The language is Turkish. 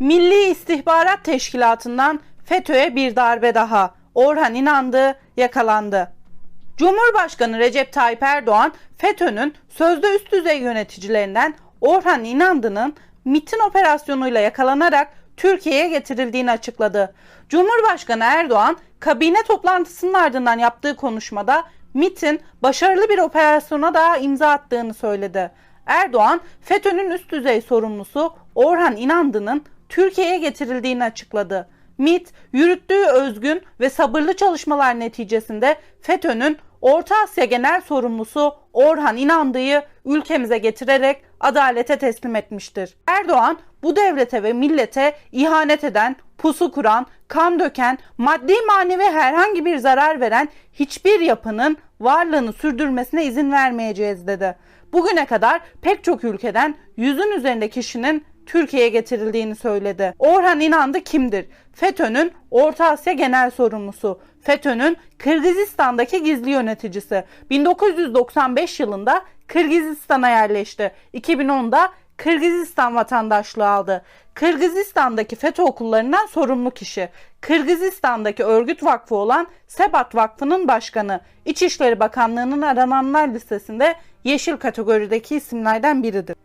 Milli İstihbarat Teşkilatı'ndan FETÖ'ye bir darbe daha. Orhan İnandı yakalandı. Cumhurbaşkanı Recep Tayyip Erdoğan, FETÖ'nün sözde üst düzey yöneticilerinden Orhan İnandı'nın MIT'in operasyonuyla yakalanarak Türkiye'ye getirildiğini açıkladı. Cumhurbaşkanı Erdoğan, kabine toplantısının ardından yaptığı konuşmada MIT'in başarılı bir operasyona daha imza attığını söyledi. Erdoğan, FETÖ'nün üst düzey sorumlusu Orhan İnandı'nın Türkiye'ye getirildiğini açıkladı. MIT, yürüttüğü özgün ve sabırlı çalışmalar neticesinde FETÖ'nün Orta Asya Genel Sorumlusu Orhan İnandı'yı ülkemize getirerek adalete teslim etmiştir. Erdoğan bu devlete ve millete ihanet eden, pusu kuran, kan döken, maddi manevi herhangi bir zarar veren hiçbir yapının varlığını sürdürmesine izin vermeyeceğiz dedi. Bugüne kadar pek çok ülkeden yüzün üzerinde kişinin Türkiye'ye getirildiğini söyledi. Orhan İnandı kimdir? FETÖ'nün Orta Asya Genel Sorumlusu. FETÖ'nün Kırgızistan'daki gizli yöneticisi. 1995 yılında Kırgızistan'a yerleşti. 2010'da Kırgızistan vatandaşlığı aldı. Kırgızistan'daki FETÖ okullarından sorumlu kişi. Kırgızistan'daki örgüt vakfı olan Sebat Vakfı'nın başkanı. İçişleri Bakanlığı'nın arananlar listesinde yeşil kategorideki isimlerden biridir.